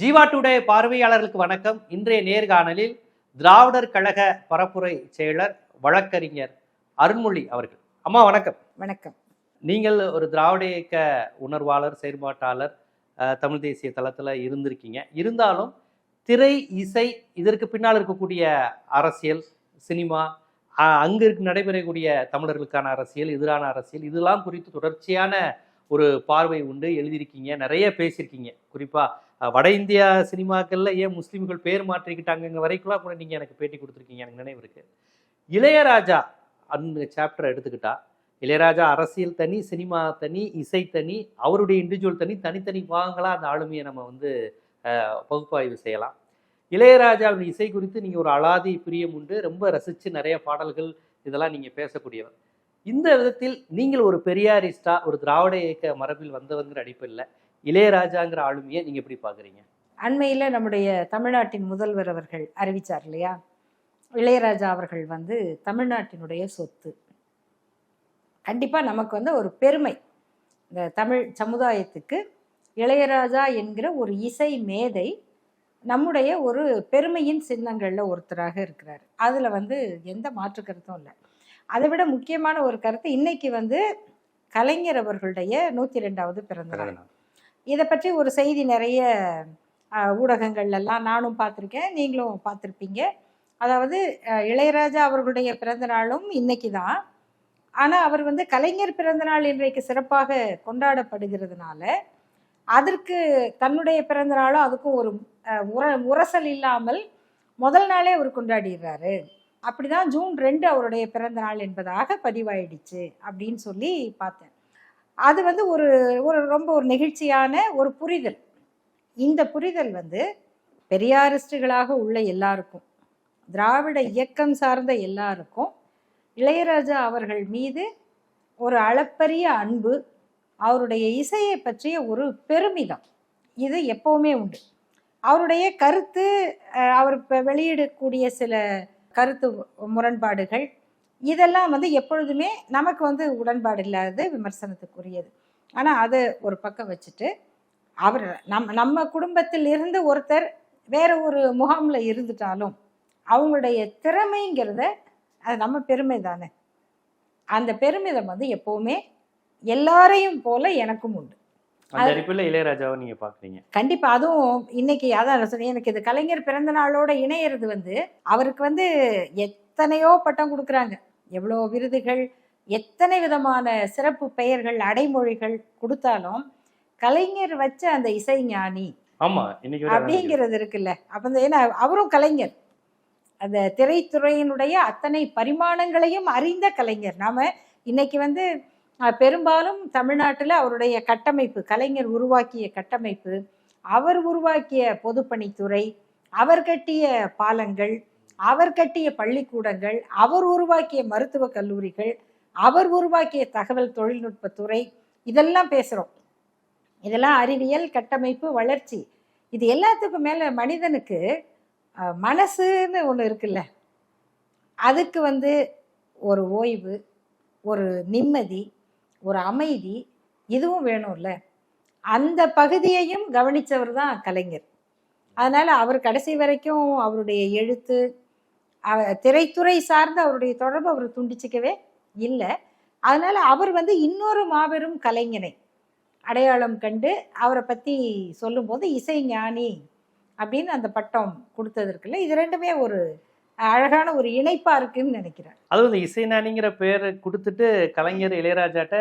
Jeeva today பார்வையாளர்களுக்கு வணக்கம். இன்றைய நேர்காணலில் திராவிடர் கழக பரப்புரை செயலர் வழக்கறிஞர் அருண்மொழி அவர்கள். அம்மா வணக்கம். வணக்கம். நீங்கள் ஒரு திராவிட இயக்க உணர்வாளர் செயற்பாட்டாளர் தமிழ் தேசிய தளத்தில் இருந்திருக்கீங்க. இருந்தாலும் திரை இசை இதற்கு பின்னால் இருக்கக்கூடிய அரசியல் சினிமா அங்கு இருக்கு நடைபெறக்கூடிய தமிழர்களுக்கான அரசியல் எதிரான அரசியல் இதெல்லாம் குறித்து தொடர்ச்சியான ஒரு பார்வை உண்டு எழுதியிருக்கீங்க நிறைய பேசியிருக்கீங்க. குறிப்பாக வட இந்தியா சினிமாக்கள்ல ஏன் முஸ்லீம்கள் பேர் மாற்றிக்கிட்டாங்க வரைக்கும்லாம் கூட நீங்கள் எனக்கு பேட்டி கொடுத்துருக்கீங்க எனக்கு நினைவு இருக்குது இளையராஜா அந்த சாப்டரை எடுத்துக்கிட்டா இளையராஜா அரசியல் தனி சினிமா தனி இசை தனி அவருடைய இண்டிவிஜுவல் தனி தனித்தனி பாகங்களாக அந்த ஆளுமையை நம்ம வந்து பகுப்பாய்வு செய்யலாம். இளையராஜாவின் இசை குறித்து நீங்கள் ஒரு அலாதி பிரியம் உண்டு ரொம்ப ரசித்து நிறைய பாடல்கள் இதெல்லாம் நீங்கள் பேசக்கூடியவர். இந்த விதத்தில் நீங்கள் ஒரு பெரியாரிஸ்டா ஒரு திராவிட இயக்க மரபில் வந்தவங்கிற அடிப்படையில் இளையராஜாங்கிற ஆளுமையை நீங்கள் எப்படி பார்க்குறீங்க? அண்மையில் நம்முடைய தமிழ்நாட்டின் முதல்வர் அவர்கள் அறிவிச்சார் இல்லையா? இளையராஜா அவர்கள் வந்து தமிழ்நாட்டினுடைய சொத்து. கண்டிப்பா நமக்கு வந்து ஒரு பெருமை. இந்த தமிழ் சமுதாயத்துக்கு இளையராஜா என்கிற ஒரு இசை மேதை நம்முடைய ஒரு பெருமையின் சின்னங்கள்ல ஒருத்தராக இருக்கிறார். அதுல வந்து எந்த மாற்று கருத்தும் இல்லை. அதை விட முக்கியமான ஒரு கருத்து இன்னைக்கு வந்து கலைஞர் அவர்களுடைய நூத்தி ரெண்டாவது பிறந்த நாள். இதை பற்றி ஒரு செய்தி நிறைய ஊடகங்கள்லாம் நானும் பார்த்துருக்கேன் நீங்களும் பார்த்துருப்பீங்க. அதாவது இளையராஜா அவர்களுடைய பிறந்த நாளும் இன்னைக்கு தான். ஆனால் அவர் வந்து கலைஞர் பிறந்தநாள் இன்றைக்கு சிறப்பாக கொண்டாடப்படுகிறதுனால அதற்கு தன்னுடைய பிறந்த நாளும் அதுக்கும் ஒரு உர உரசல் இல்லாமல் முதல் நாளே அவர் கொண்டாடிடுறாரு. அப்படிதான் ஜூன் ரெண்டு அவருடைய பிறந்த நாள் என்பதாக பதிவாயிடுச்சு அப்படின்னு சொல்லி பார்த்தேன். அது வந்து ஒரு ஒரு ரொம்ப ஒரு நெகிழ்ச்சியான ஒரு புரிதல். இந்த புரிதல் வந்து பெரியாரிஸ்டுகளாக உள்ள எல்லாருக்கும் திராவிட இயக்கம் சார்ந்த எல்லாருக்கும் இளையராஜா அவர்கள் மீது ஒரு அளப்பரிய அன்பு அவருடைய இசையை பற்றிய ஒரு பெருமிதம். இது எப்போவுமே உண்டு. அவருடைய கருத்து அவர் இப்போ வெளியிடக்கூடிய சில கருத்து முரண்பாடுகள் இதெல்லாம் வந்து எப்பொழுதுமே நமக்கு வந்து உடன்பாடு இல்லாதது விமர்சனத்துக்குரியது. ஆனால் அதை ஒரு பக்கம் வச்சுட்டு அவர் நம் நம்ம குடும்பத்தில் இருந்து ஒருத்தர் வேற ஒரு முகாமில் இருந்துட்டாலும் அவங்களுடைய திறமைங்கிறத அது நம்ம பெருமை தானே? அந்த பெருமிதம் வந்து எப்போவுமே எல்லாரையும் போல எனக்கும் உண்டு. அந்த அடிப்படையில் இளையராஜாவை நீங்கள் பார்க்குறீங்க கண்டிப்பா. அதுவும் இன்னைக்கு அதான் சொன்னேன். எனக்கு இது கலைஞர் பிறந்த நாளோட இணையிறது வந்து அவருக்கு வந்து எத்தனையோ பட்டம் கொடுக்குறாங்க. எவ்வளோ விருதுகள் எத்தனை விதமான சிறப்பு பெயர்கள் அடைமொழிகள் கொடுத்தாலும் கலைஞர் வச்ச அந்த இசை ஞானி ஆமா இன்னைக்கு வரை அதான் நினைக்கிறேன். அப்படிங்கிறது இருக்குல்ல. அப்ப ஏன்னா அவரும் கலைஞர். அந்த திரைத்துறையினுடைய அத்தனை பரிமாணங்களையும் அறிந்த கலைஞர். நாம இன்னைக்கு வந்து பெரும்பாலும் தமிழ்நாட்டில் அவருடைய கட்டமைப்பு கலைஞர் உருவாக்கிய கட்டமைப்பு அவர் உருவாக்கிய பொதுப்பணித்துறை அவர் கட்டிய பாலங்கள் அவர் கட்டிய பள்ளிக்கூடங்கள் அவர் உருவாக்கிய மருத்துவ கல்லூரிகள் அவர் உருவாக்கிய தகவல் தொழில்நுட்பத்துறை இதெல்லாம் பேசுகிறோம் இதெல்லாம் அறிவியல் கட்டமைப்பு வளர்ச்சி. இது எல்லாத்துக்கும் மேலே மனிதனுக்கு மனசுன்னு ஒன்று இருக்குல்ல. அதுக்கு வந்து ஒரு ஓய்வு ஒரு நிம்மதி ஒரு அமைதி இதுவும் வேணும்ல. அந்த பகுதியையும் கவனித்தவர் தான் கலைஞர். அதனால் அவர் கடைசி வரைக்கும் அவருடைய எழுத்து அவ- திரைத்துறை சார்ந்த அவருடைய தொடர்பு அவர் துண்டிச்சிக்கவே இல்லை. அதனால் அவர் வந்து இன்னொரு மாபெரும் கலைஞனை அடையாளம் கண்டு அவரை பற்றி சொல்லும்போது இசை ஞானி அப்படின்னு அந்த பட்டம் கொடுத்தது இருக்குல்ல. இது ரெண்டுமே ஒரு அழகான ஒரு இணைப்பா இருக்குன்னு நினைக்கிறேன். அதுவும் இந்த இசைஞானிங்கிற பேரை கொடுத்துட்டு கலைஞர் இளையராஜாட்ட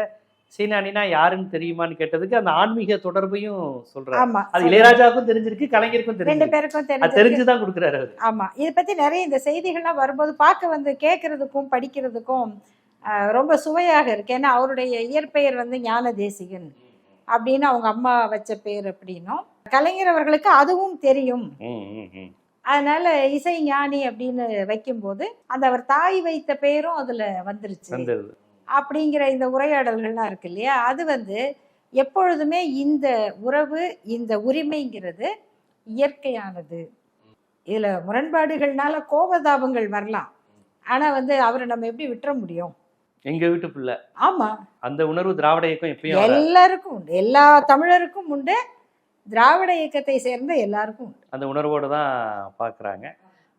இசைஞானினா யாருன்னு தெரியுமான்னு கேட்டதுக்கு அந்த ஆன்மீக தொடர்பையும் சொல்றாரு. ஆமா அது இளையராஜாவுக்கும் தெரிஞ்சிருக்கு கலைஞருக்கும் ரெண்டு தெரிஞ்சிருக்கு. பேருக்கும் தெரிஞ்சு தெரிஞ்சுதான் கொடுக்குறாரு அவரு. ஆமா இதை பத்தி நிறைய இந்த செய்திகள்லாம் வரும்போது பார்க்க வந்து கேட்கறதுக்கும் படிக்கிறதுக்கும் ரொம்ப சுவையாக இருக்கு. ஏன்னா அவருடைய இயற்பெயர் வந்து ஞான தேசிகன் அப்படின்னு அவங்க அம்மா வச்ச பேர் அப்படின்னும். கலைஞர் அவர்களுக்கு அதுவும் தெரியும். அதனால இசை ஞானி அப்படின்னு வைக்கும்போது அந்த அவர் தாய் வைத்த பேரும் அதுல வந்துருச்சு. அப்படிங்கிற இந்த உரையாடல்கள்லாம் இருக்கு இல்லையா? அது வந்து எப்பொழுதுமே இந்த உறவு இந்த உரிமைங்கிறது இயற்கையானது. இதுல முரண்பாடுகள்னால கோபதாபங்கள் வரலாம். ஆனா வந்து அவரை நம்ம எப்படி விட்டுற முடியும்? எங்க வீட்டு பிள்ளை. ஆமா. அந்த உணர்வு திராவிட இயக்கம் எப்பயும். எல்லாருக்கும் உண்டு. எல்லா தமிழருக்கும் உண்டு. திராவிட இயக்கத்தை சேர்ந்த எல்லாருக்கும் அந்த உணர்வோடு தான் பார்க்குறாங்க.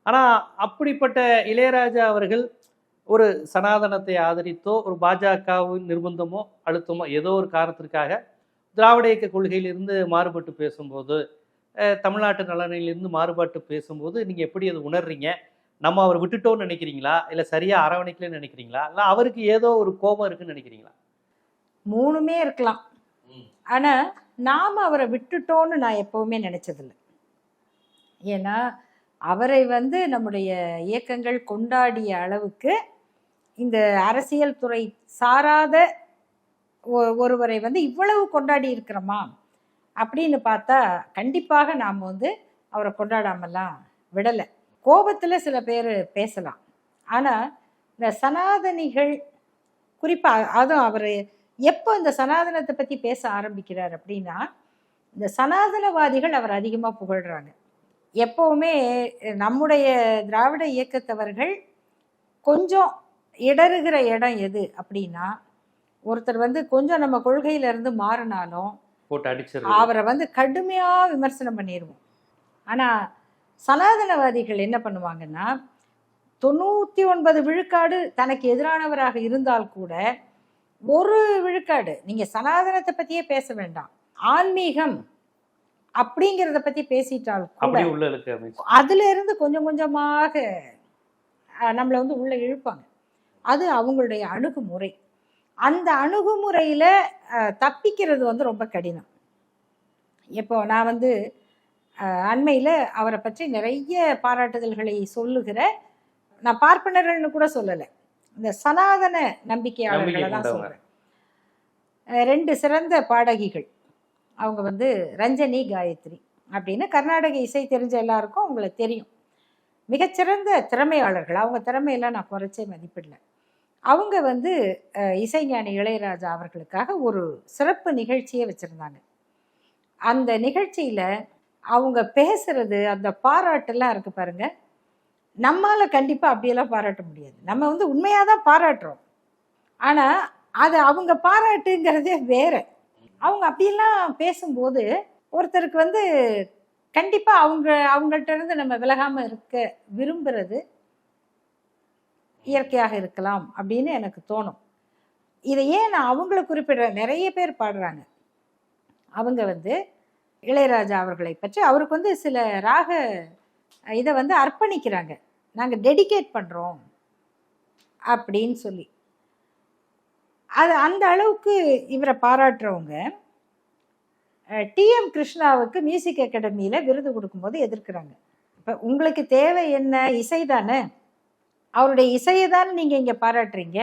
ஆனால் அப்படிப்பட்ட இளையராஜா அவர்கள் ஒரு சனாதனத்தை ஆதரித்தோ ஒரு பாஜகவின் நிர்பந்தமோ அழுத்தமோ ஏதோ ஒரு காரணத்திற்காக திராவிட இயக்க கொள்கையிலிருந்து மாறுபட்டு பேசும்போது தமிழ்நாட்டு நலனிலிருந்து மாறுபட்டு பேசும்போது நீங்கள் எப்படி அதை உணர்றீங்க? நம்ம அவர் விட்டுட்டோம்னு நினைக்கிறீங்களா? இல்லை சரியாக அரவணைக்கலன்னு நினைக்கிறீங்களா? இல்லை அவருக்கு ஏதோ ஒரு கோபம் இருக்குன்னு நினைக்கிறீங்களா? மூணுமே இருக்கலாம். ம். நாம் அவரை விட்டுட்டோன்னு நான் எப்போவுமே நினச்சதில்லை. ஏன்னா அவரை வந்து நம்முடைய இயக்கங்கள் கொண்டாடிய அளவுக்கு இந்த அரசியல் துறை சாராத ஒருவரை வந்து இவ்வளவு கொண்டாடி இருக்கிறோமா? அப்படின்னு பார்த்தா கண்டிப்பாக நாம் வந்து அவரை கொண்டாடாமலாம் விடலை. கோபத்தில் சில பேர் பேசலாம். ஆனால் இந்த சனாதனிகள் குறிப்பாக அதுவும் அவர் எப்போ இந்த சனாதனத்தை பற்றி பேச ஆரம்பிக்கிறார் அப்படின்னா இந்த சனாதனவாதிகள் அவர் அதிகமாக புகழ்கிறாங்க எப்போவுமே நம்முடைய திராவிட இயக்கத்தவர்கள் கொஞ்சம் இடறுகிற இடம் எது அப்படின்னா ஒருத்தர் வந்து கொஞ்சம் நம்ம கொள்கையில இருந்து மாறினாலும் அவரை வந்து கடுமையாக விமர்சனம் பண்ணிடுவோம் ஆனால் சனாதனவாதிகள் என்ன பண்ணுவாங்கன்னா தொண்ணூற்றி ஒன்பது விழுக்காடு தனக்கு எதிரானவராக இருந்தால் கூட ஒரு விழுக்காடு. நீங்கள் சனாதனத்தை பற்றியே பேச வேண்டாம். ஆன்மீகம் அப்படிங்கிறத பற்றி பேசிட்டால் கூட அப்படி உள்ள இருக்கு அமைச்சு. அதுல இருந்து கொஞ்சம் கொஞ்சமாக நம்மளை வந்து உள்ள இழுப்பாங்க. அது அவங்களுடைய அணுகுமுறை. அந்த அணுகுமுறையில தப்பிக்கிறது வந்து ரொம்ப கடினம். இப்போ நான் வந்து அண்மையில அவரை பற்றி நிறைய பாராட்டுதல்களை சொல்லுகிற நான் பார்ப்பனர்கள்னு கூட சொல்லலை. இந்த சனாதன நம்பிக்கையாளர்களை நம்பிக்கை தான் அஹ், ரெண்டு சிறந்த பாடகிகள். அவங்க வந்து ரஞ்சனி காயத்ரி அப்படின்னு கர்நாடக இசை தெரிஞ்ச எல்லாருக்கும் அவங்கள தெரியும். மிகச்சிறந்த திறமையாளர்கள். அவங்க திறமையெல்லாம் நான் குறைச்சே மதிப்பிடல. அவங்க வந்து இசைஞானி இளையராஜா அவர்களுக்காக ஒரு சிறப்பு நிகழ்ச்சியே வச்சுருந்தாங்க. அந்த நிகழ்ச்சியில் அவங்க பேசுறது அந்த பாராட்டெல்லாம் இருக்கு பாருங்க. நம்மளால் கண்டிப்பாக அப்படியெல்லாம் பாராட்ட முடியாது. நம்ம வந்து உண்மையாக தான் பாராட்டுறோம். ஆனால் அது அவங்க பாராட்டுங்கிறதே வேற. அவங்க அப்படிலாம் பேசும்போது ஒருத்தருக்கு வந்து கண்டிப்பாக அவங்க அவங்கள்ட்ட இருந்து நம்ம விலகாமல் இருக்க விரும்புறது இயற்கையாக இருக்கலாம் அப்படின்னு எனக்கு தோணும். இதை ஏன் நான் அவங்கள குறிப்பிடுறேன்? நிறைய பேர் பாடுறாங்க. அவங்க வந்து இளையராஜா அவர்களை பற்றி அவருக்கு வந்து சில ராக இதை வந்து அர்ப்பணிக்கிறாங்க. நாங்கள் டெடிகேட் பண்ணுறோம் அப்படின்னு சொல்லி. அது அந்த அளவுக்கு இவரை பாராட்டுறவங்க டிஎம் கிருஷ்ணாவுக்கு மியூசிக் அகாடமியில் விருது கொடுக்கும்போது எதிர்க்கிறாங்க. இப்போ உங்களுக்கு தேவை என்ன? இசை தானே. அவருடைய இசையை தானே நீங்கள் இங்கே பாராட்டுறீங்க.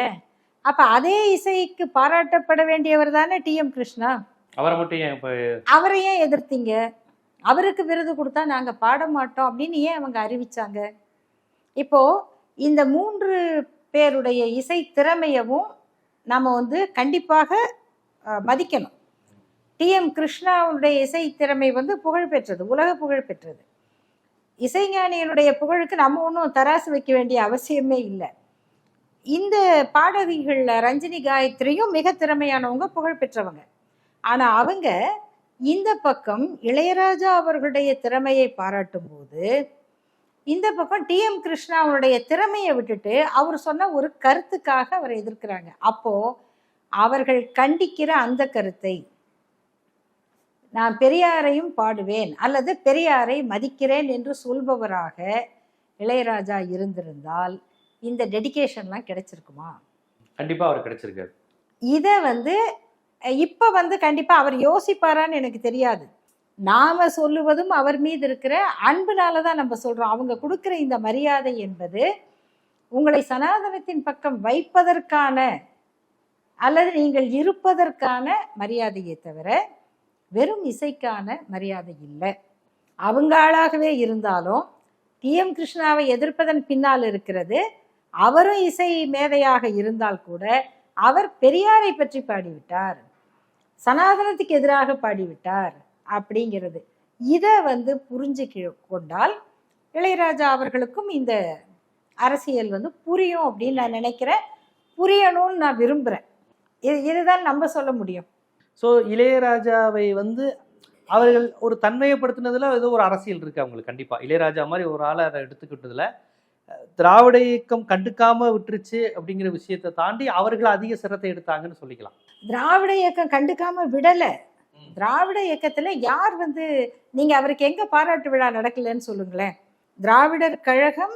அப்போ அதே இசைக்கு பாராட்டப்பட வேண்டியவர் தானே டிஎம் கிருஷ்ணா? அவரை மட்டும் ஏன் அவரை ஏன் எதிர்த்தீங்க? அவருக்கு விருது கொடுத்தா நாங்கள் பாட மாட்டோம் அப்படின்னு ஏன் அவங்க அறிவிச்சாங்க? இப்போ இந்த மூன்று பேருடைய இசை திறமையவும் நம்ம வந்து கண்டிப்பாக மதிக்கணும். டிஎம் கிருஷ்ணாவுடைய இசை திறமை வந்து புகழ் பெற்றது உலக புகழ் பெற்றது. இசைஞானியனுடைய புகழுக்கு நம்ம ஒன்றும் தராசு வைக்க வேண்டிய அவசியமே இல்லை. இந்த பாடகிகளில் ரஞ்சினி காயத்ரியும் மிக திறமையானவங்க புகழ் பெற்றவங்க. அவங்க இந்த பக்கம் இளையராஜா அவர்களுடைய திறமையை பாராட்டும் போது இந்த பக்கம் டிஎம் கிருஷ்ணாவுடைய திறமையை விட்டுட்டு அவர் சொன்ன ஒரு கருத்துக்காக அவரை எதிர்க்கிறாங்க. அப்போ அவர்கள் கண்டிக்கிற அந்த கருத்தை நான் பெரியாரையும் பாடுவேன் அல்லது பெரியாரை மதிக்கிறேன் என்று சொல்பவராக இளையராஜா இருந்திருந்தால் இந்த டெடிகேஷன்லாம் கிடைச்சிருக்குமா? கண்டிப்பா அவர் கிடைச்சிருக்காரு. இதை வந்து இப்போ வந்து கண்டிப்பாக அவர் யோசிப்பாரான்னு எனக்கு தெரியாது. நாம் சொல்லுவதும் அவர் மீது இருக்கிற அன்புனால தான் நம்ம சொல்கிறோம் அவங்க கொடுக்குற இந்த மரியாதை என்பது உங்களை சனாதனத்தின் பக்கம் வைப்பதற்கான அல்லது நீங்கள் இருப்பதற்கான மரியாதையை தவிர வெறும் இசைக்கான மரியாதை இல்லை. அவங்க ஆளாகவே இருந்தாலும் டிஎம் கிருஷ்ணாவை எதிர்ப்பதன் பின்னால் இருக்கிறது. அவரும் இசை மேதையாக இருந்தால் கூட அவர் பெரியாரை பற்றி பாடிவிட்டார். சனாதனத்துக்கு எதிராக பாடிவிட்டார் அப்படிங்கிறது. இதை வந்து புரிஞ்சு கொண்டால் இளையராஜா அவர்களுக்கும் இந்த அரசியல் வந்து புரியும் அப்படின்னு நான் நினைக்கிறேன். புரியணும்னு நான் விரும்புகிறேன் இது இதுதான் நம்ம சொல்ல முடியும். ஸோ இளையராஜாவை வந்து அவர்கள் ஒரு தன்மையப்படுத்தினதுல ஏதோ ஒரு அரசியல் இருக்குது அவங்களுக்கு கண்டிப்பாக இளையராஜா மாதிரி ஒரு ஆளை அதை எடுத்துக்கிட்டதில் திராவிட இயக்கம் கண்டுக்காம விட்டுருச்சு அப்படிங்கிற விஷயத்தை தாண்டி அவர்கள் அதிக சிரத்தை எடுத்தாங்கன்னு சொல்லிக்கலாம். திராவிட இயக்கம் கண்டுக்காம விடல. திராவிட இயக்கத்துல யார் வந்து நீங்க அவருக்கு எங்க பாராட்டு விழா நடக்கலன்னு சொல்லுங்களேன். திராவிடர் கழகம்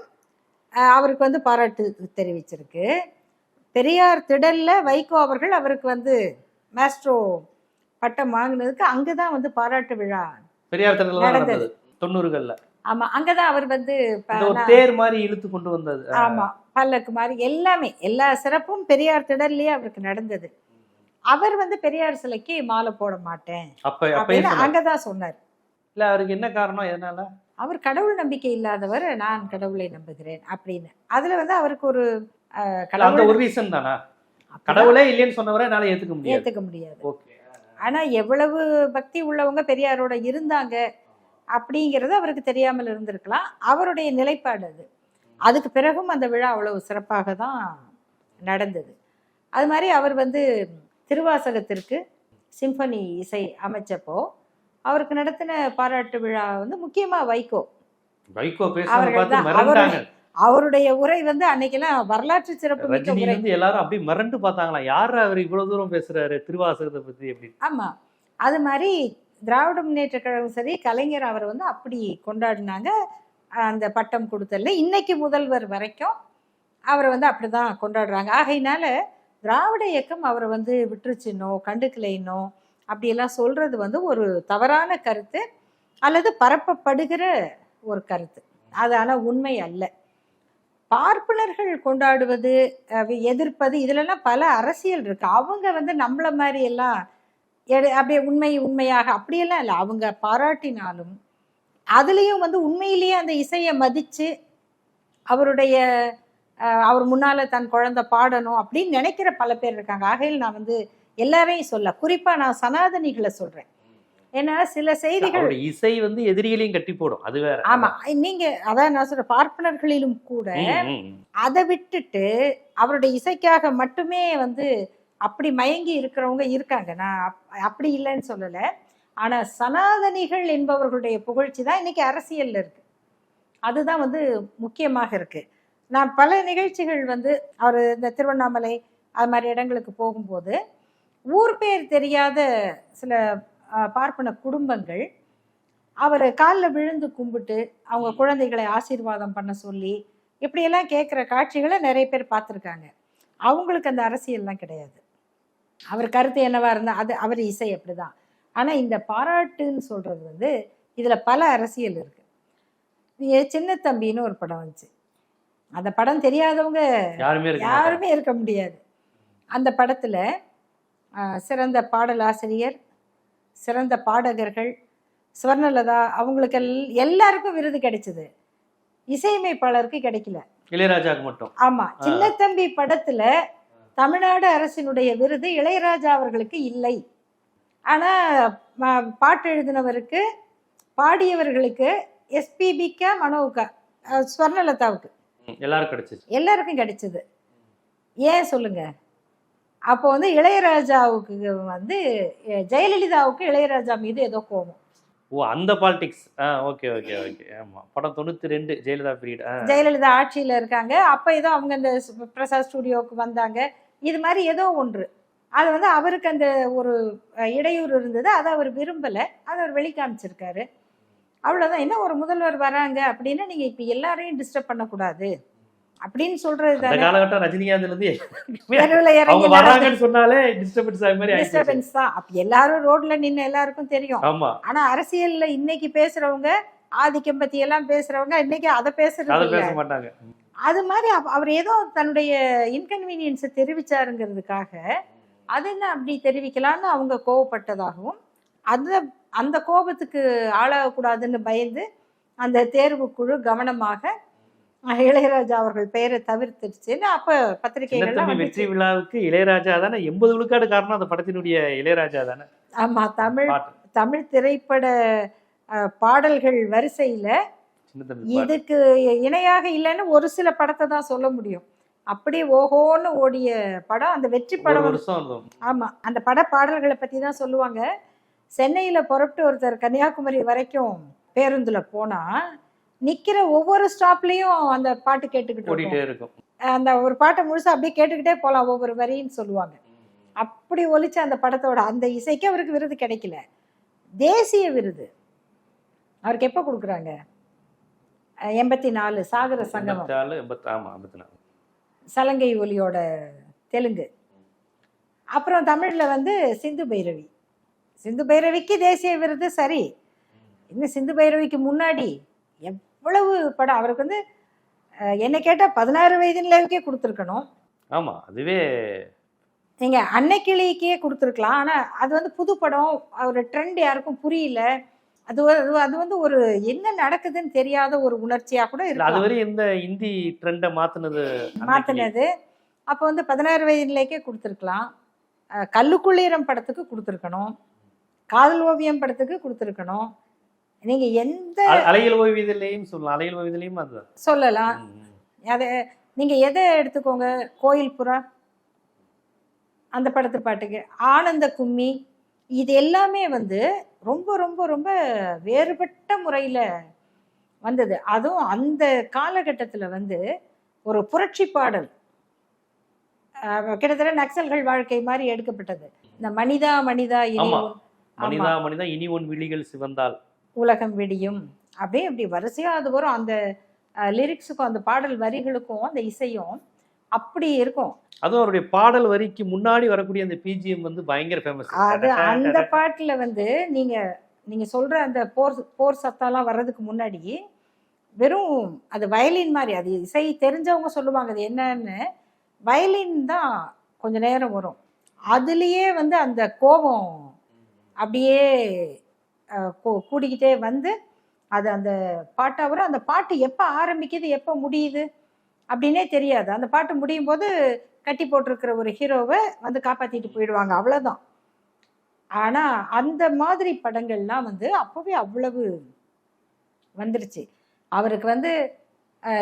அவருக்கு வந்து பாராட்டு தெரிவிச்சிருக்கு. பெரியார் திடல்ல வைகோ அவர்கள் அவருக்கு வந்து மாஸ்ட்ரோ பட்டம் வாங்கினதுக்கு அங்கதான் வந்து பாராட்டு விழா பெரியார். நடந்தது. தொண்ணூறுகள்ல. ஆமா அங்கதான் அவர் வந்து தேர் மாதிரி இழுத்து கொண்டு வந்தது. ஆமா பல்லக்கு மாதிரி எல்லாமே எல்லா சிறப்பும் பெரியார் திடல்லயே அவருக்கு நடந்தது. அவர் வந்து பெரியார் சிலைக்கு மாலை போட மாட்டேன். அங்கதான் சொன்னார். இல்ல அவருக்கு என்ன காரணம் எதனால? அவர் கடவுள் நம்பிக்கை இல்லாதவர் நான் கடவுளை நம்புகிறேன் அப்படின்னு. அதுல வந்து அவருக்கு ஒரு கடவுள் ஒரு ரீசன் தானா? கடவுளே இல்லைன்னு சொன்னவரை என்னால ஏத்துக்க முடியாது. ஏத்துக்க முடியாது. ஆனா எவ்வளவு பக்தி உள்ளவங்க பெரியாரோட இருந்தாங்க. அப்படிங்கிறது அவருக்கு தெரியாமல் இருந்திருக்கலாம். அவருடைய நிலைப்பாடு அது. அதுக்கு பிறகும் அந்த விழா அவ்வளவு சிறப்பாக தான் நடந்தது. அது மாதிரி அவர் வந்து திருவாசகத்திற்கு சிம்பனி இசை அமைச்சப்போ அவருக்கு நடத்தின பாராட்டு விழா வந்து முக்கியமா வைகோ. வைகோ அவர்கள் அவருடைய உரை வந்து அன்னைக்கெல்லாம் வரலாற்று சிறப்பு ரஜினி வந்து எல்லாரும் அப்படியே மிரண்டு பார்த்தாங்களா யாரு அவர் இவ்வளவு தூரம் பேசுறாரு திருவாசகத்தை பத்தி அப்படின்னு. ஆமா. அது மாதிரி திராவிட முன்னேற்ற கழகம் சரி கலைஞர் அவரை வந்து அப்படி கொண்டாடினாங்க. அந்த பட்டம் கொடுத்தல இன்னைக்கு முதல்வர் வரைக்கும் அவரை வந்து அப்படிதான் கொண்டாடுறாங்க. ஆகையினால திராவிட இயக்கம் அவரை வந்து விட்டுருச்சுனோ கண்டுக்கலைனோ அப்படியெல்லாம் சொல்கிறது வந்து ஒரு தவறான கருத்து அல்லது பரப்பப்படுகிற ஒரு கருத்து. அது ஆனால் உண்மை அல்ல. பார்ப்பனர்கள் கொண்டாடுவது எதிர்ப்பது இதுலலாம் பல அரசியல் இருக்குது அவங்க வந்து நம்மளை மாதிரி எல்லாம் எடு- அப்படியே உண்மை உண்மையாக அப்படியெல்லாம் இல்லை. அவங்க பாராட்டினாலும் அதுலேயும் வந்து உண்மையிலேயே அந்த இசையை மதித்து அவருடைய அவர் முன்னால தன் குழந்தை பாடணும் அப்படின்னு நினைக்கிற பல பேர் இருக்காங்க. ஆகையில் நான் வந்து எல்லாரையும் சொல்ல குறிப்பா நான் சனாதனிகளை சொல்றேன். ஏன்னா சில செய்திகள் இசை வந்து எதிரிகளையும் கட்டி போடும். அது வேற. ஆமா. நீங்க அதான் நான் சொல்ற பார்ப்பனர்களிலும் கூட. அதை விட்டுட்டு அவருடைய இசைக்காக மட்டுமே வந்து அப்படி மயங்கி இருக்கிறவங்க இருக்காங்க. நான் அப்- அப்படி இல்லைன்னு சொல்லலை. ஆனால் சனாதனிகள் என்பவர்களுடைய புகழ்ச்சி தான் இன்னைக்கு அரசியலில் இருக்கு. அதுதான் வந்து முக்கியமாக இருக்கு. நான் பல நிகழ்ச்சிகள் வந்து அவர் இந்த திருவண்ணாமலை அது மாதிரி இடங்களுக்கு போகும்போது ஊர் பேர் தெரியாத சில பார்ப்பன குடும்பங்கள் அவரை காலில் விழுந்து கும்பிட்டு அவங்க குழந்தைகளை ஆசீர்வாதம் பண்ண சொல்லி இப்படியெல்லாம் கேட்குற காட்சிகளை நிறைய பேர் பார்த்துருக்காங்க. அவங்களுக்கு அந்த அரசியல்லாம் கிடையாது. அவர் கருத்து என்னவா இருந்தால் அது அவர் இசை அப்படிதான். ஆனால் இந்த பாராட்டுன்னு சொல்கிறது வந்து இதில் பல அரசியல் இருக்கு. நீங்க சின்ன தம்பின்னு ஒரு படம் வந்துச்சு. அந்த படம் தெரியாதவங்க யாருமே இருக்க முடியாது. அந்த படத்தில் சிறந்த பாடலாசிரியர் சிறந்த பாடகர்கள் ஸ்வர்ணலதா அவங்களுக்கு எல்- எல்லாருக்கும் விருது கிடைச்சது. இசையமைப்பாளருக்கு கிடைக்கல. இளையராஜாக்கு மட்டும். ஆமா. சின்னத்தம்பி படத்துல தமிழ்நாடு அரசினுடைய விருது இளையராஜா அவர்களுக்கு இல்லை. ஆனா ம- பாட்டு எழுதினவருக்கு பாடியவர்களுக்கு எஸ்பிபிக்கா மனோவுக்கா ஸ்வர்ணலதாவுக்கு. ம், எல்லாரும் கிடைச்சிச்சு. எல்லாருக்கும் கிடைச்சது. ஏன் சொல்லுங்க? அப்போ வந்து இளையராஜாவுக்கு வந்து ஜெயலலிதாவுக்கு இளையராஜா மீது ஏதோ கோபம். ஓ அந்த பாலிடிக்ஸ் ஆ ஓகே ஓகே ஓகே ஆமா. படம் தொண்ணூத்தி ரெண்டு ஜெயலலிதா பீரியட். ஜெயலலிதா ஆட்சியில இருக்காங்க. அப்ப ஏதோ அவங்க இந்த பிரசாத் ஸ்டுடியோவுக்கு வந்தாங்க. இது மாதிரி ஏதோ ஒன்று. அது வந்து அவருக்கு அந்த ஒரு இடையூறு இருந்தது. அதை அவர் விரும்பல. அதை அவர் வெளிக்காமிச்சிருக்காரு. அவ்வளவுதான். என்ன ஒரு முதல்வர் வராங்க அப்படின்னா நீங்க இப்ப எல்லாரையும் டிஸ்டர்ப் பண்ணக்கூடாது. அப்படின்னு சொல்றது காலகட்டம் அவங்க வர்றாங்கன்னு சொன்னாலே டிஸ்டர்பன்ஸ் மாதிரி தான். அப்ப எல்லாரும் ரோட்ல நின்று எல்லாருக்கும் தெரியும். ஆமா. ஆனா அரசியல்ல இன்னைக்கு பேசுறவங்க ஆதிக்கம் பத்தி எல்லாம் பேசுறவங்க இன்னைக்கு அதை பேசுறது. பேச மாட்டாங்க. அது மாதிரி அவ- அவர் ஏதோ தன்னுடைய இன்கன்வீனியன்ஸை தெரிவிச்சாருங்கிறதுக்காக அது என்ன அப்படி தெரிவிக்கலான்னு அவங்க கோவப்பட்டதாகவும் அந்த அந்த கோபத்துக்கு ஆளாகக்கூடாதுன்னு பயந்து அந்த தேர்வுக்குழு கவனமாக அஹ், இளையராஜா அவர்கள் பெயரை தவிர்த்துருச்சுன்னு அப்ப வந்துச்சு. வெற்றி விழாவுக்கு இளையராஜா தானே எண்பது விழுக்காடு காரணம் அந்த படத்தினுடைய இளையராஜா தானே ஆமா தமிழ் தமிழ் திரைப்பட பாடல்கள் வரிசையில இதுக்கு இணையாக இல்லைன்னு ஒரு சில படத்தை தான் சொல்ல முடியும். அப்படியே ஓஹோன்னு ஓடிய படம் அந்த வெற்றி படம் ஆமா அந்த பட பாடல்களை பத்தி தான் சொல்லுவாங்க. சென்னையில புறப்பட்டு ஒருத்தர் கன்னியாகுமரி வரைக்கும் பேருந்துல போனா நிக்கிற ஒவ்வொரு ஸ்டாப்லயும் அந்த பாட்டு கேட்டுக்கிட்டு இருக்கும். அந்த ஒரு பாட்டை முழுசா அப்படியே கேட்டுக்கிட்டே போலாம் ஒவ்வொரு வரின்னு சொல்லுவாங்க. அப்படி ஒலிச்ச அந்த படத்தோட அந்த இசைக்கு அவருக்கு விருது கிடைக்கல. தேசிய விருது. அவருக்கு எப்போ கொடுக்குறாங்க? எண்பத்தி நாலு சாகர சங்கமம். எண்பத்தி நாலு எண்பத்தி ஆமா எண்பத்தி நாலு. சலங்கை ஒலியோட தெலுங்கு. அப்புறம் தமிழ்ல வந்து சிந்து பைரவி. சிந்து பைரவிக்கு தேசிய விருது சரி. இன்னும் சிந்து பைரவிக்கு முன்னாடி எவ்வளவு படம். அவருக்கு வந்து என்ன கேட்டால் பதினாறு வயதுலக்கே கொடுத்துருக்கணும். ஆமா அதுவே நீங்க அன்னைக்கிளிக்கே கொடுத்துருக்கலாம். ஆனா அது வந்து புது படம். ஒரு ட்ரெண்ட் யாருக்கும் புரியல. அது அது- அது வந்து ஒரு என்ன நடக்குதுன்னு தெரியாத ஒரு உணர்ச்சியா கூட இல்ல அது இருக்கலாம். வரை இந்த இந்தி ட்ரெண்டை மாத்துனது. மாத்தினது. அப்போ வந்து பதினாறு வயதுலேக்கே கொடுத்துருக்கலாம். கல்லுக்குள்ளீரம் படத்துக்கு கொடுத்துருக்கணும். காதல் ஓவியம் படத்துக்கு கொடுத்துருக்கணும். நீங்க எந்த அலையில் ஓய்வதிலையும் சொல்லலாம். அலையில் ஓய்வதிலையும் அதுதான் சொல்லலாம். அதை நீங்க எதை எடுத்துக்கோங்க? கோயில் புறா. அந்த படத்து பாட்டுக்கு. ஆனந்த கும்மி. இது எல்லாமே வந்து ரொம்ப ரொம்ப ரொம்ப வேறுபட்ட முறையில் வந்தது. அதுவும் அந்த காலகட்டத்தில் வந்து ஒரு புரட்சி பாடல். கிட்டத்தட்ட நக்சல்கள் வாழ்க்கை மாதிரி எடுக்கப்பட்டது. இந்த மனிதா மனிதா இனி மனிதா மனிதா இனி உன் விழிகள் சிவந்தால். உலகம் வெடியும். அப்படியே அப்படி வரிசையா அது வரும். அந்த லிரிக்ஸுக்கும் அந்த பாடல் வரிகளுக்கும் அந்த இசையும். அப்படி இருக்கும். அதுவும் அவருடைய பாடல் வரிக்கு முன்னாடி வரக்கூடிய அந்த பிஜிஎம் வந்து பயங்கர ஃபேமஸ் அது அந்த பாட்டுல வந்து நீங்க நீங்க சொல்ற அந்த போர் போர் சத்தம்லாம் வர்றதுக்கு முன்னாடி வெறும் அது வயலின் மாதிரி அது இசை தெரிஞ்சவங்க சொல்லுவாங்க அது என்னன்னு வயலின் தான் கொஞ்ச நேரம் வரும். அதுலயே வந்து அந்த கோபம் அப்படியே கூடிக்கிட்டே வந்து அது அந்த பாட்டா வரும். அந்த பாட்டு எப்போ ஆரம்பிக்குது எப்போ முடியுது? அப்படின்னே தெரியாது. அந்த பாட்டு முடியும் போது கட்டி போட்டிருக்கிற ஒரு ஹீரோவை வந்து காப்பாத்திட்டு போயிடுவாங்க. அவ்வளவுதான். ஆனா அந்த மாதிரி படங்கள்லாம் வந்து அப்பவே அவ்வளவு வந்துருச்சு. அவருக்கு வந்து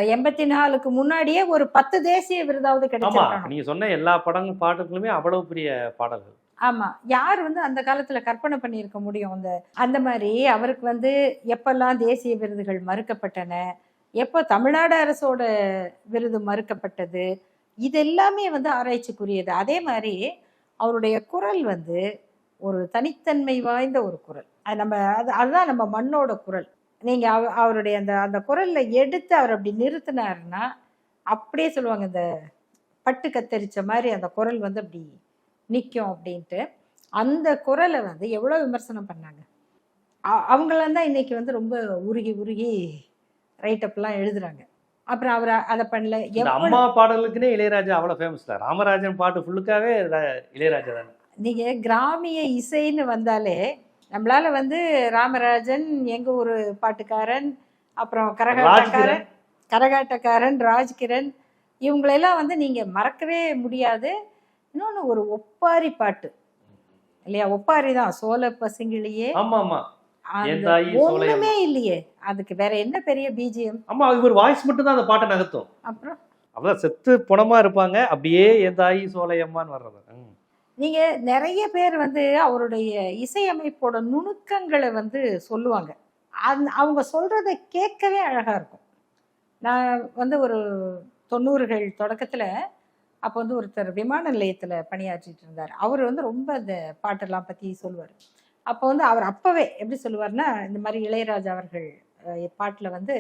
எண்பத்தி நாலுக்கு முன்னாடியே ஒரு பத்து தேசிய விருதாவது ஆமா. கிடைச்சிருக்கணும். நீங்க சொன்ன எல்லா படங்கள் பாட்டுகளுமே அவ்வளவு பெரிய பாடல்கள். ஆமா. யார் வந்து அந்த காலத்துல கற்பனை பண்ணியிருக்க முடியும்? அந்த அந்த மாதிரி அவருக்கு வந்து எப்பெல்லாம் தேசிய விருதுகள் மறுக்கப்பட்டன? எப்போ தமிழ்நாடு அரசோட விருது மறுக்கப்பட்டது? இது எல்லாமே வந்து ஆராய்ச்சிக்குரியது. அதே மாதிரி அவருடைய குரல் வந்து ஒரு தனித்தன்மை வாய்ந்த ஒரு குரல். அது நம்ம அது அதுதான் நம்ம மண்ணோட குரல். நீங்கள் அவ அவருடைய அந்த அந்த குரலில் எடுத்து அவர் அப்படி நிறுத்தினாருன்னா அப்படியே சொல்லுவாங்க இந்த பட்டு கத்தரிச்ச மாதிரி அந்த குரல் வந்து அப்படி நிற்கும் அப்படின்ட்டு. அந்த குரலை வந்து எவ்வளோ விமர்சனம் பண்ணாங்க? அவங்களாம் தான் இன்னைக்கு வந்து ரொம்ப உருகி உருகி ரைட்டப்லாம் எழுதுறாங்க. அப்புறம் அவர் அதை பண்ணல. அம்மா பாடலுக்குன்னே இளையராஜா அவ்வளவு ஃபேமஸ் தான். ராமராஜன் பாட்டு ஃபுல்லுக்காவே இளையராஜா தான். நீங்க கிராமிய இசைன்னு வந்தாலே நம்மளால வந்து ராமராஜன் எங்க ஒரு பாட்டுக்காரன் அப்புறம் கரகாட்டக்காரன் கரகாட்டக்காரன் ராஜ்கிரண் இவங்களெல்லாம் வந்து நீங்க மறக்கவே முடியாது. இன்னொன்று ஒரு ஒப்பாரி பாட்டு. இல்லையா? ஒப்பாரி தான் சோழ பசுங்கிளியே. ஆமா ஆமா ஒண்ணுமே இல்லையே. அதுக்கு வேற என்ன பெரிய பிஜிஎம் ஆமா இவர் வாய்ஸ் மட்டும் தான் அந்த பாட்டை நகர்த்தும். அப்புறம்? அவ்வளவு செத்து புணமா இருப்பாங்க. அப்படியே என் தாயி சோலையம்மான்னு வர்றது. நீங்க நிறைய பேர் வந்து அவருடைய இசையமைப்போட நுணுக்கங்களை வந்து சொல்லுவாங்க. அந் அவங்க சொல்றத கேட்கவே அழகா இருக்கும். நான் வந்து ஒரு தொண்ணூறுகள் தொடக்கத்துல அப்போ வந்து ஒருத்தர் விமான நிலையத்துல பணியாற்றிட்டு இருந்தார். அவர் வந்து ரொம்ப அந்த பாட்டெல்லாம் பத்தி சொல்லுவார். அப்போ வந்து அவர் அப்பவே எப்படி சொல்லுவார்னா இந்த மாதிரி இளையராஜா அவர்கள் பாட்டுல வந்து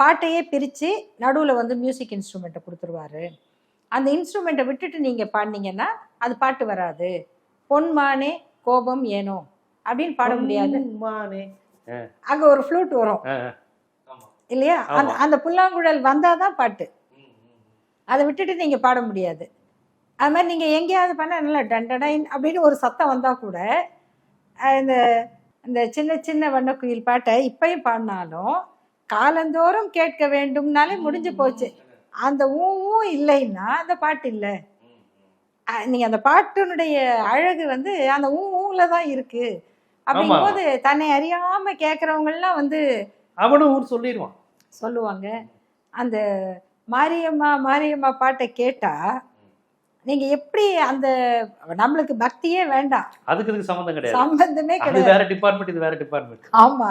பாட்டையே பிரித்து நடுவில் வந்து மியூசிக் இன்ஸ்ட்ருமெண்ட்டை கொடுத்துருவாரு அந்த இன்ஸ்ட்ருமெண்ட்டை விட்டுட்டு நீங்கள் பாடினீங்கன்னா அது பாட்டு வராது பொன்மானே கோபம் ஏனோ அப்படின்னு பாட முடியாது மானே. அங்கே ஒரு ஃப்ளூட் வரும். இல்லையா அந்த. அந்த புல்லாங்குழல் வந்தால் தான் பாட்டு. அதை விட்டுட்டு நீங்கள் பாட முடியாது அது மாதிரி நீங்கள் எங்கேயாவது பண்ண நல்லா டண்டடைன் அப்படின்னு ஒரு சத்தம் வந்தால் கூட இந்த இந்த சின்ன சின்ன வண்ணக்குயில் பாட்டை இப்பயும் பாடினாலும் காலந்தோறும் கேட்க வேண்டும்னாலே முடிஞ்சு போச்சு. அந்த ஊவும் இல்லைன்னா அந்த பாட்டு இல்லை. அஹ் நீங்க அந்த பாட்டினுடைய அழகு வந்து அந்த ஊ ஊல தான் இருக்கு. அப்படிங்கும்போது தன்னை அறியாம கேட்கறவங்கலாம் வந்து அவனும் ஊர் சொல்லிடுவான் சொல்லுவாங்க. அந்த மாரியம்மா மாரியம்மா பாட்டை கேட்டா நீங்க எப்படி அந்த நம்மளுக்கு பக்தியே வேண்டாம். அதுக்கு இதுக்கு சம்மந்தம் கிடையாது. சம்பந்தமே கிடையாது. வேற டிபார்ட்மெண்ட் இது வேற டிபார்ட்மெண்ட் ஆமா.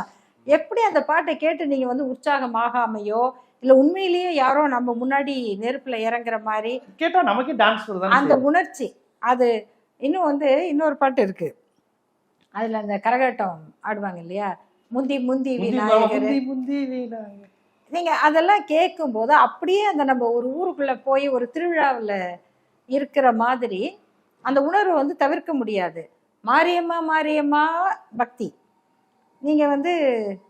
எப்படி அந்த பாட்டை கேட்டு நீங்க வந்து உற்சாகமாகாமையோ இல்ல உண்மையிலேயே யாரோ நம்ம முன்னாடி நெருப்புல இறங்குற மாதிரி கேட்டா நமக்கே டான்ஸ் அந்த உணர்ச்சி அது இன்னும் வந்து இன்னொரு பாட்டு இருக்கு. அதுல அந்த கரகாட்டம் ஆடுவாங்க இல்லையா? முந்தி முந்தி விநாயகர். முந்தி விநாயகர். நீங்க அதெல்லாம் கேட்கும்போது அப்படியே அந்த நம்ம ஒரு ஊருக்குள்ள போய் ஒரு திருவிழாவில் இருக்கிற மாதிரி அந்த உணர்வை வந்து தவிர்க்க முடியாது. மாரியம்மா மாரியம்மா பக்தி. நீங்கள் வந்து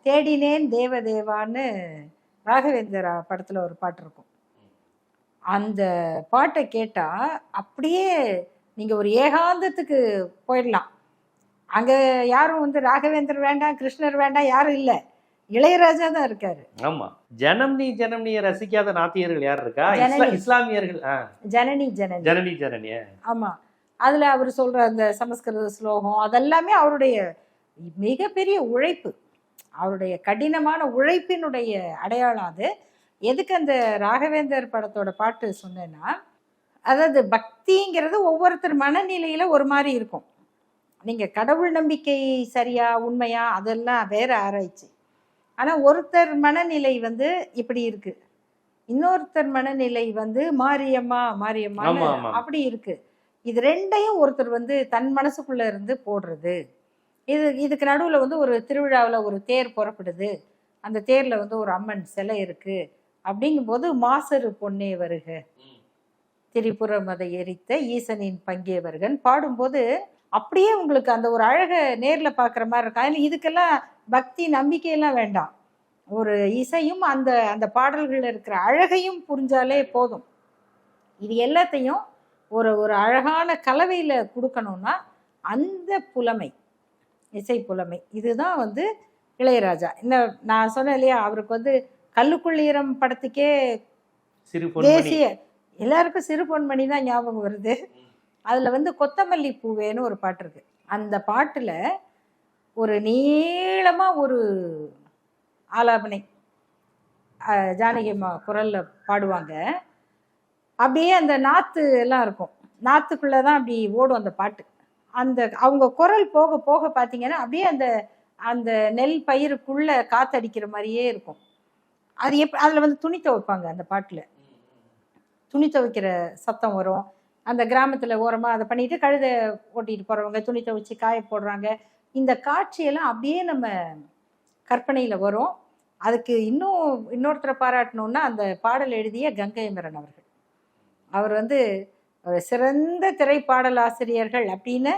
தேடினேன் தேவதேவான்னு ராகவேந்திரா படத்தில் ஒரு பாட்டு இருக்கும். அந்த பாட்டை கேட்டால் அப்படியே நீங்கள் ஒரு ஏகாந்தத்துக்கு போயிடலாம். அங்கே யாரும் வந்து ராகவேந்தர் வேண்டாம் கிருஷ்ணர் வேண்டாம் யாரும் இல்லை. இளையராஜா தான் இருக்காரு. ஆமா. ஜனம்னி ஜனம்னிய ரசிக்காத நாத்தியர்கள் யார் இருக்கா? ஜனனி. இஸ்லா- இஸ்லாமியர்கள் ஜனனி ஜனனி. ஜனனி ஜனனிய ஆமா. அதுல அவர் சொல்ற அந்த சமஸ்கிருத ஸ்லோகம் அதெல்லாமே அவருடைய மிகப்பெரிய உழைப்பு. அவருடைய கடினமான உழைப்பினுடைய அடையாளம் அது. எதுக்கு அந்த ராகவேந்தர் படத்தோட பாட்டு சொன்னேன்னா அதாவது பக்திங்கிறது ஒவ்வொருத்தர் மனநிலையில ஒரு மாதிரி இருக்கும். நீங்க கடவுள் நம்பிக்கை சரியா உண்மையா அதெல்லாம் வேற ஆராய்ச்சி. ஆனா ஒருத்தர் மனநிலை வந்து இப்படி இருக்கு. இன்னொருத்தர் மனநிலை வந்து மாரியம்மா மாரியம்மா. அப்படி இருக்கு. இது ரெண்டையும் ஒருத்தர் வந்து தன் மனசுக்குள்ள இருந்து போடுறது. இது இதுக்கு நடுவுல வந்து ஒரு திருவிழாவுல ஒரு தேர் புறப்படுது. அந்த தேர்ல வந்து ஒரு அம்மன் சிலை இருக்கு. அப்படிங்கும்போது மாசரு பொன்னே வருக. திரிபுரம் அதை எரித்த ஈசனின் பங்கே வருகன். பாடும்போது அப்படியே உங்களுக்கு அந்த ஒரு அழகை நேர்ல பார்க்குற மாதிரி இருக்கும். அதில் இதுக்கெல்லாம் பக்தி நம்பிக்கையெல்லாம் வேண்டாம். ஒரு இசையும் அந்த அந்த பாடல்கள்ல இருக்கிற அழகையும் புரிஞ்சாலே போதும். இது எல்லாத்தையும் ஒரு ஒரு அழகான கலவையில கொடுக்கணும்னா அந்த புலமை இசை புலமை. இதுதான் வந்து இளையராஜா. இந்த நான் சொன்னேன் இல்லையா அவருக்கு வந்து கல்லுக்குள் ஈரம் படத்துக்கே தேசிய எல்லாருக்கும் சிறு பொன்மணி தான் ஞாபகம் வருது. அதில் வந்து கொத்தமல்லி பூவேன்னு ஒரு பாட்டு இருக்கு. அந்த பாட்டில் ஒரு நீளமாக ஒரு ஆலாபனை ஜானகி அம்மா குரலில் பாடுவாங்க. அப்படியே அந்த நாற்று எல்லாம் இருக்கும். நாற்றுக்குள்ளே தான் அப்படி ஓடும் அந்த பாட்டு. அந்த அவங்க குரல் போக போக பார்த்தீங்கன்னா அப்படியே அந்த அந்த நெல் பயிருக்குள்ளே காத்தடிக்கிற மாதிரியே இருக்கும். அது எப் அதில் வந்து துணி துவைப்பாங்க அந்த பாட்டில். துணி துவைக்கிற சத்தம் வரும். அந்த கிராமத்தில் ஓரமாக அதை பண்ணிட்டு கழுதை ஓட்டிட்டு போகிறவங்க துணி துவைச்சி காய போடுறாங்க. இந்த காட்சியெல்லாம் அப்படியே நம்ம கற்பனையில் வரும். அதுக்கு இன்னும் இன்னொருத்தரை பாராட்டணும்னா அந்த பாடல் எழுதிய கங்கை அமரன் அவர்கள். அவர் வந்து சிறந்த திரைப்பாடல் ஆசிரியர்கள் அப்படின்னு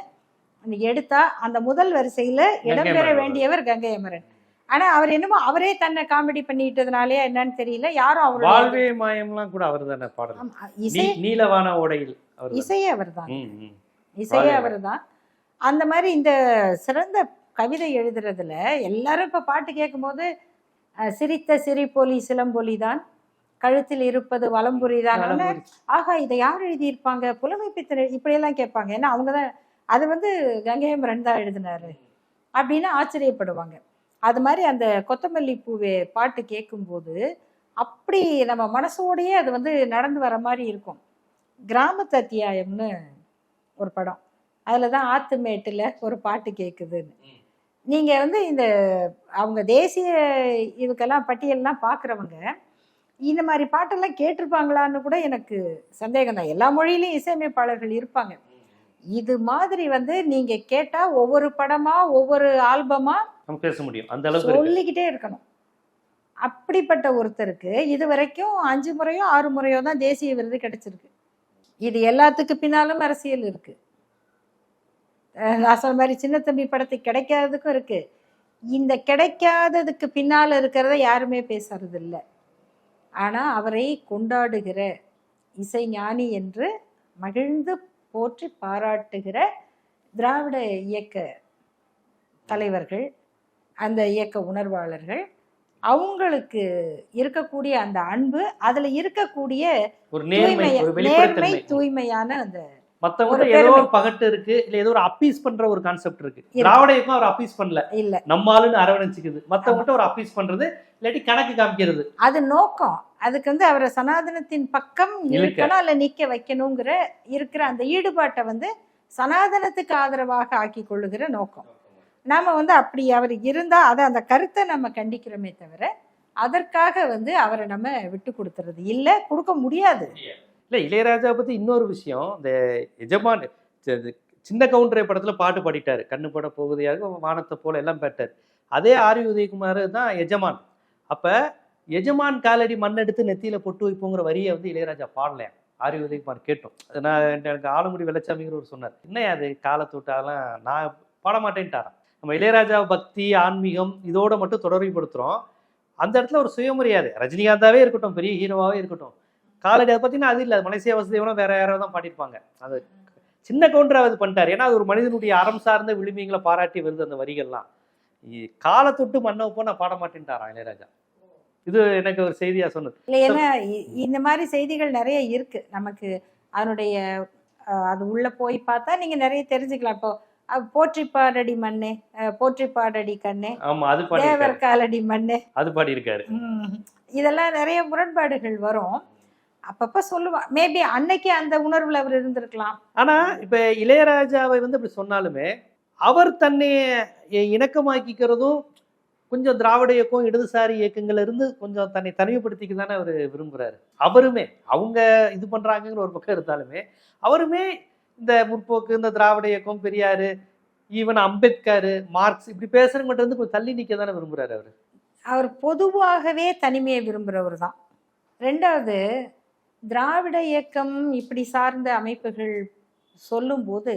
எடுத்தா அந்த முதல் வரிசையில இடம்பெற வேண்டியவர் கங்கை அமரன் ஆனா அவர் என்னமோ அவரே தன்னை காமெடி பண்ணிட்டதுனாலே என்னன்னு தெரியல. யாரும் அவருடைய வாழ்வே மாயம்லாம் கூட அவர் தானே பாடல் நீலவான ஓடையில். அவர் இசையே அவர்தான். ம், ம். இசையே வாழ்க. அவர்தான். அந்த மாதிரி இந்த சிறந்த கவிதை எழுதுறதுல எல்லாரும் இப்ப பாட்டு கேட்கும்போது சிரித்த சிரிப்பொலி சிலம்பொலி தான் கழுத்தில் இருப்பது வலம்புரி தான் ஆகா இதை யார் எழுதியிருப்பாங்க? புலமை பித்தர் இப்படியெல்லாம் கேட்பாங்க. ஏன்னா அவங்க தான் அது வந்து கங்கையமரன் தான் எழுதினாரு. அப்படின்னு ஆச்சரியப்படுவாங்க. அது மாதிரி அந்த கொத்தமல்லி பூவே பாட்டு கேட்கும்போது அப்படி நம்ம மனசோடயே அது வந்து நடந்து வர மாதிரி இருக்கும். கிராமத்து அத்தியாயம்னு ஒரு படம். அதில் தான் ஆத்துமேட்டில் ஒரு பாட்டு கேட்குதுன்னு நீங்கள் வந்து இந்த அவங்க தேசிய இதுக்கெல்லாம் பட்டியல்லாம் பார்க்குறவங்க இந்த மாதிரி பாட்டெல்லாம் கேட்டிருப்பாங்களான்னு கூட எனக்கு சந்தேகம் தான். எல்லா மொழியிலையும் இசையமைப்பாளர்கள் இருப்பாங்க. இது மாதிரி வந்து நீங்க கேட்டா ஒவ்வொரு படமா ஒவ்வொரு ஆல்பமா பேச முடியும். அந்த அளவுக்கு. சொல்லிக்கிட்டே இருக்கணும். அப்படிப்பட்ட ஒருத்தருக்கு இது வரைக்கும் அஞ்சு முறையோ ஆறு முறையோ தான் தேசிய விருது கிடைச்சிருக்கு. இது எல்லாத்துக்கு பின்னாலும் அரசியல் இருக்கு. நான் சொன்ன மாதிரி சின்ன தம்பி படத்தை கிடைக்காததுக்கும் இருக்கு. இந்த கிடைக்காததுக்கு பின்னால இருக்கிறத யாருமே பேசுறது இல்லை ஆனால் அவரை கொண்டாடுகிற இசைஞானி என்று மகிழ்ந்து போற்றி பாராட்டுகிற திராவிட இயக்க தலைவர்கள் அந்த இயக்க உணர்வாளர்கள் அவங்களுக்கு இருக்கக்கூடிய அந்த அன்பு அதுல இருக்கக்கூடிய ஒரு நேர்மை நேர்மை தூய்மையான அந்த மத்தவங்க ஏதோ. ஒரு பகட்டு இருக்கு இல்ல ஏதோ ஒரு அப்பீஸ் பண்ற ஒரு கான்செப்ட் இருக்கு. திராவிட இயக்கம் அவர் அப்பீஸ் பண்ணல. இல்ல. நம்மாளுன்னு அரவணைச்சுக்குது. மத்தவங்கிட்ட ஒரு அப்பீஸ் பண்றது இல்லாட்டி கணக்கு காமிக்கிறது. அது நோக்கம். அதுக்கு வந்து அவரை சனாதனத்தின் பக்கம் இழுக்க. இழுக்கணும் இல்ல நிக்க வைக்கணுங்கிற இருக்கிற அந்த ஈடுபாட்டை வந்து சனாதனத்துக்கு ஆதரவாக ஆக்கி கொள்ளுகிற நோக்கம். நாம் வந்து அப்படி அவர் இருந்தால் அதை அந்த கருத்தை நம்ம கண்டிக்கிறோமே தவிர அதற்காக வந்து அவரை நம்ம விட்டு கொடுத்துறது இல்லை கொடுக்க முடியாது. இல்லை இளையராஜா பற்றி இன்னொரு விஷயம் இந்த எஜமான் இது சின்ன கவுண்டரை படத்தில் பாட்டு பாடிட்டார். கண்ணு பட போகுதியாக வானத்தை போல எல்லாம் பெற்றார் அதே ஆரி உதயகுமார் தான் எஜமான். அப்போ எஜமான் காலடி மண் எடுத்து நெத்தியில் பொட்டு வைப்போங்கிற வரியை வந்து இளையராஜா பாடலை. ஆரி உதயகுமார் கேட்டோம். அது நான் எனக்கு ஆலமுடி வெள்ளச்சாமிங்கிற ஒரு சொன்னார். என்ன அது? காலத்தொட்டாலாம் நான் பாட மாட்டேன்ட்டாராம் நம்ம இளையராஜா பக்தி ஆன்மீகம் இதோட மட்டும் தொடர்புபடுத்துறோம். அந்த இடத்துல ஒரு சுயமரியாதை. ரஜினிகாந்தாவே இருக்கட்டும் பெரிய ஹீரோவாகவே இருக்கட்டும். காலடி அதை பார்த்தீங்கன்னா அது இல்லை. மலேசியா வசதியோட வேற யாராவது தான் பாடியிருப்பாங்க. அது சின்ன கவுண்டராக அது பண்ணிட்டாரு. ஏன்னா அது ஒரு மனிதனுடைய அறம் சார்ந்த விளிம்பியங்களை பாராட்டி வருது அந்த வரிகள்லாம். இ- காலை தொட்டு மண்ணை நான் பாட மாட்டேன்ட்டாராம் இளையராஜா. இது எனக்கு ஒரு செய்தியா சொன்னது. இல்லை ஏன்னா இந்த மாதிரி செய்திகள் நிறைய இருக்கு. நமக்கு அதனுடைய அது உள்ள போய் பார்த்தா நீங்க நிறைய தெரிஞ்சுக்கலாம். இப்போ போற்றி பாடடி மண்ணே. போற்றி பாடடி கண்ணே. ஆமா அது தேவர் காலடி மண்ணே. அது பாடியிருக்காரு. ம். இதெல்லாம் நிறைய முரண்பாடுகள் வரும். அப்பப்ப சொல்லுவான் மேபி அன்னைக்கு அந்த உணர்வுல அவர் இருந்திருக்கலாம். ஆனா இப்ப இளையராஜாவை வந்து அப்படி சொன்னாலுமே அவர் தன்னை இணக்கமாக்கிக்கிறதும் கொஞ்சம் திராவிட இயக்கம் இடதுசாரி இயக்கங்கள்ல இருந்து கொஞ்சம் தன்னை தனிமைப்படுத்திக்க தானே அவர் விரும்புறாரு. அவருமே அவங்க இது பண்றாங்கங்கிற ஒரு பக்கம் இருந்தாலுமே அவருமே இந்த முற்போக்கு இந்த திராவிட இயக்கம் பெரியாரு ஈவன் அம்பேத்கர் மார்க்ஸ் இப்படி பேசுறவங்கிட்ட இருந்து கொஞ்சம் தள்ளி நிற்க தானே விரும்புகிறார் அவர்? அவர் பொதுவாகவே தனிமையை விரும்புகிறவர் தான். ரெண்டாவது திராவிட இயக்கம் இப்படி சார்ந்த அமைப்புகள் சொல்லும்போது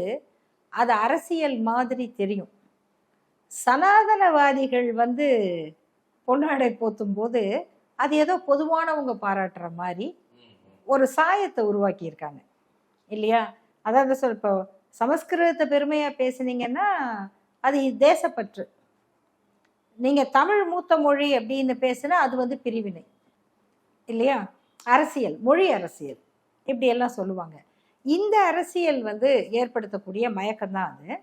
அது அரசியல் மாதிரி தெரியும். சனாதனவாதிகள் வந்து பொன்னாடை போத்தும் போது அது ஏதோ பொதுவானவங்க பாராட்டுற மாதிரி ஒரு சாயத்தை உருவாக்கியிருக்காங்க. இல்லையா? அதாவது சொல் இப்போ சமஸ்கிருதத்தை பெருமையாக பேசுனீங்கன்னா அது தேசப்பற்று. நீங்கள் தமிழ் மூத்த மொழி அப்படின்னு பேசுனா அது வந்து பிரிவினை. இல்லையா? அரசியல் மொழி அரசியல். இப்படியெல்லாம் சொல்லுவாங்க. இந்த அரசியல் வந்து ஏற்படுத்தக்கூடிய மயக்கம் தான் அது.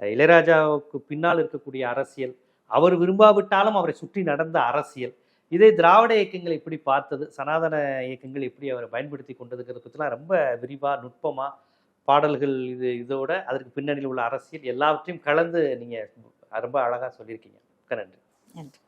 இளையராஜாவுக்கு பின்னால் இருக்கக்கூடிய அரசியல் அவர் விரும்பாவிட்டாலும் அவரை சுற்றி நடந்த அரசியல். இதே திராவிட இயக்கங்கள் எப்படி பார்த்தது சனாதன இயக்கங்கள் எப்படி அவரை பயன்படுத்தி கொண்டதுங்கிறத பற்றிலாம் ரொம்ப விரிவாக நுட்பமாக பாடல்கள் இது இதோட அதற்கு பின்னணியில் உள்ள அரசியல் எல்லாவற்றையும் கலந்து நீங்கள் ரொம்ப அழகாக சொல்லியிருக்கீங்க. மிக்க நன்றி. நன்றி.